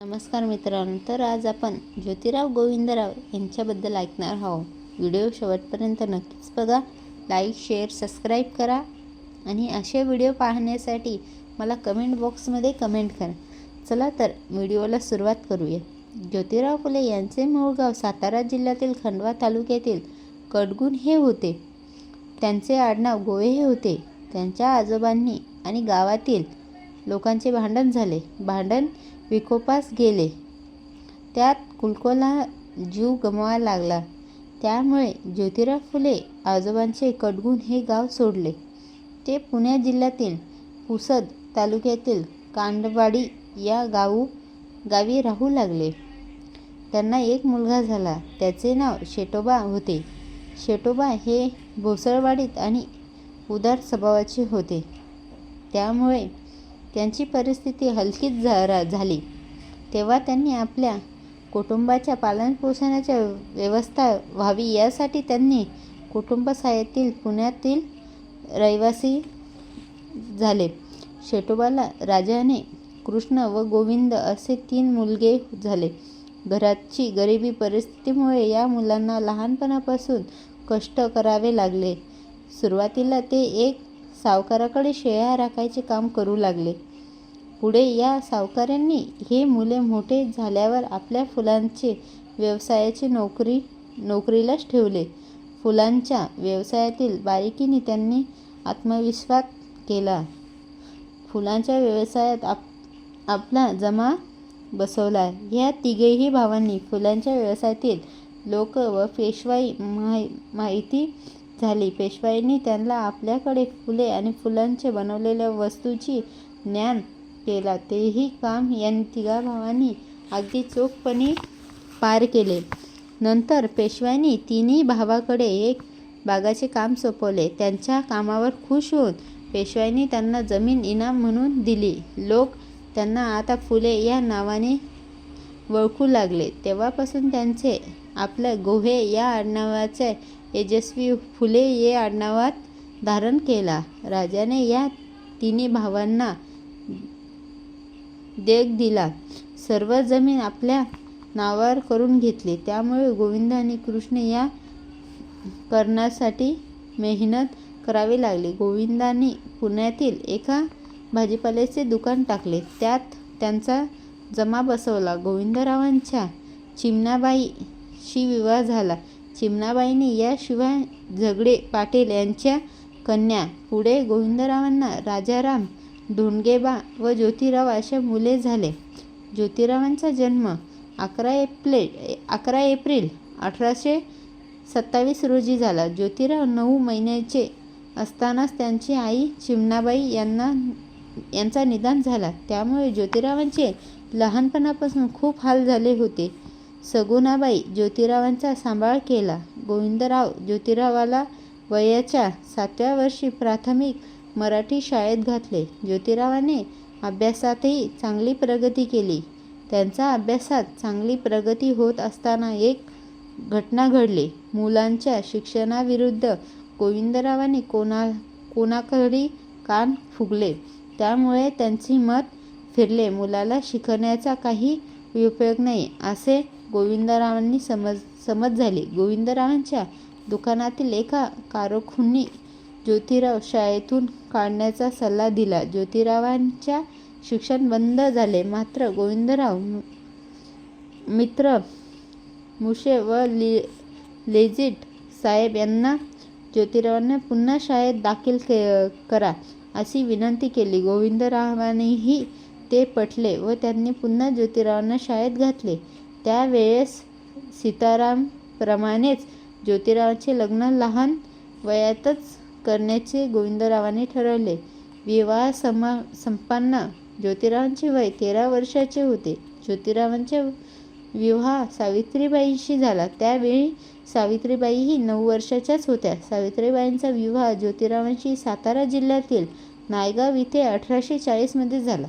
नमस्कार मित्रांनो तर आज आपण ज्योतिराव गोविंदराव यांच्याबद्दल ऐकणार आहोत. व्हिडिओ शेवटपर्यंत नक्कीच बघा. लाईक शेअर सबस्क्राईब करा आणि असे व्हिडिओ पाहण्यासाठी मला कमेंट बॉक्समध्ये कमेंट करा. चला तर व्हिडिओला सुरुवात करूया. ज्योतिराव फुले यांचे मूळ गाव सातारा जिल्ह्यातील खंडवा तालुक्यातील कडगुण हे होते. त्यांचे आडनाव गोवे हे होते. त्यांच्या आजोबांनी आणि गावातील लोकांचे भांडण झाले. भांडण विकोपास गेले. त्यात कुलकोला जीव गमवा लागला. त्यामुळे ज्योतिराव फुले आजोबांचे कडगुण हे गाव सोडले. ते पुणे जिल्ह्यातील पुसद तालुक्यातील कांडवाडी या गाऊ गावी राहू लागले. त्यांना एक मुलगा झाला. त्याचे नाव शेटोबा होते. शेटोबा हे भोसळवाडीत आणि उदार स्वभावाचे होते. त्यामुळे त्यांची परिस्थिती हलकीच झा झाली. तेव्हा त्यांनी आपल्या कुटुंबाच्या पालनपोषणाच्या व्यवस्था व्हावी यासाठी त्यांनी कुटुंबसाह्यातील पुण्यातील रहिवासी झाले. शेटोबाला राजाने कृष्ण व गोविंद असे तीन मुलगे झाले. घराची गरिबी परिस्थितीमुळे या मुलांना लहानपणापासून कष्ट करावे लागले. सुरुवातीला ते एक सावकाराकडे शेळ्या राखायचे काम करू लागले. पुढे या सावकाऱ्यांनी हे मुले मोठे झाल्यावर आपल्या फुलांचे व्यवसायाची नोकरी नोकरीलाच ठेवले. फुलांच्या व्यवसायातील बारीकीने त्यांनी आत्मविश्वास केला. फुलांच्या व्यवसायात आप आपला जमा बसवला. या तिघेही भावांनी फुलांच्या व्यवसायातील लोक व पेशवाई माहि माहिती झाली. पेशवाईंनी त्यांना आपल्याकडे फुले आणि फुलांचे बनवलेल्या वस्तूची ज्ञान केला. तेही काम या तिघा भावांनी अगदी चोखपणे पार केले. नंतर पेशव्यांनी तिन्ही भावाकडे एक बागाचे काम सोपवले. त्यांच्या कामावर खुश होऊन पेशव्यांनी त्यांना जमीन इनाम म्हणून दिली. लोक त्यांना आता फुले या नावाने ओळखू लागले. तेव्हापासून त्यांचे आपल्या गोहे या आडनावाचे यशस्वी फुले ये आडनावात धारण केला. राजाने या तिन्ही भावांना देख दिला. सर्व जमीन आपल्या नावावर करून घेतली. त्यामुळे गोविंद आणि कृष्ण या करण्यासाठी मेहनत करावी लागली. गोविंदांनी पुण्यातील एका भाजीपाल्याचे दुकान टाकले. त्यात त्यांचा जमा बसवला. गोविंदरावांच्या चिमणाबाईशी विवाह झाला. चिमणाबाईंनी याशिवाय झगडे पाटील यांच्या कन्या पुढे गोविंदरावांना राजाराम धोंडगेबा व ज्योतिराव अशा मुले झाले. ज्योतिरावांचा जन्म अकरा एप्रिल अकरा एप्रिल अठराशे सत्तावीस रोजी झाला. ज्योतिराव नऊ महिन्याचे असतानाच त्यांची आई चिमणाबाई यांना यांचा निधन झाला. त्यामुळे ज्योतिरावांचे लहानपणापासून खूप हाल झाले होते. सगुणाबाई ज्योतिरावांचा सांभाळ केला. गोविंदराव ज्योतिरावाला वयाच्या सातव्या वर्षी प्राथमिक मराठी शाळेत घातले. ज्योतिरावाने अभ्यासातही चांगली प्रगती केली. त्यांचा अभ्यासात चांगली प्रगती होत असताना एक घटना घडली. मुलांच्या शिक्षणाविरुद्ध गोविंदरावांनी कोणा कोणाकडे कान फुगले? त्यामुळे त्यांचे मत फिरले. मुलाला शिकण्याचा काही उपयोग नाही असे गोविंदरावांनी समज समज झाली. गोविंदरावांच्या दुकानातील एका कारोखूंनी ज्योतिराव शाळेतून काढण्याचा सल्ला दिला. ज्योतिरावांच्या शिक्षण बंद झाले. मात्र गोविंदराव मित्र मुशे व ले लेजिट साहेब यांना ज्योतिरावांना पुन्हा शाळेत दाखल के करा अशी विनंती केली. गोविंदरावांनीही ते पटले व त्यांनी पुन्हा ज्योतिरावांना शाळेत घातले. त्यावेळेस सीतारामप्रमाणेच ज्योतिरावांचे लग्न लहान वयातच करण्याचे गोविंदरावांनी ठरवले. विवाह समा संपन्न ज्योतिरावांचे वय तेरा वर्षाचे होते. ज्योतिरावांच्या विवाह सावित्रीबाईंशी झाला. त्यावेळी सावित्रीबाईही नऊ वर्षाच्याच होत्या. सावित्रीबाईंचा विवाह ज्योतिरावांशी सातारा जिल्ह्यातील नायगाव इथे अठराशे चाळीसमध्ये झाला.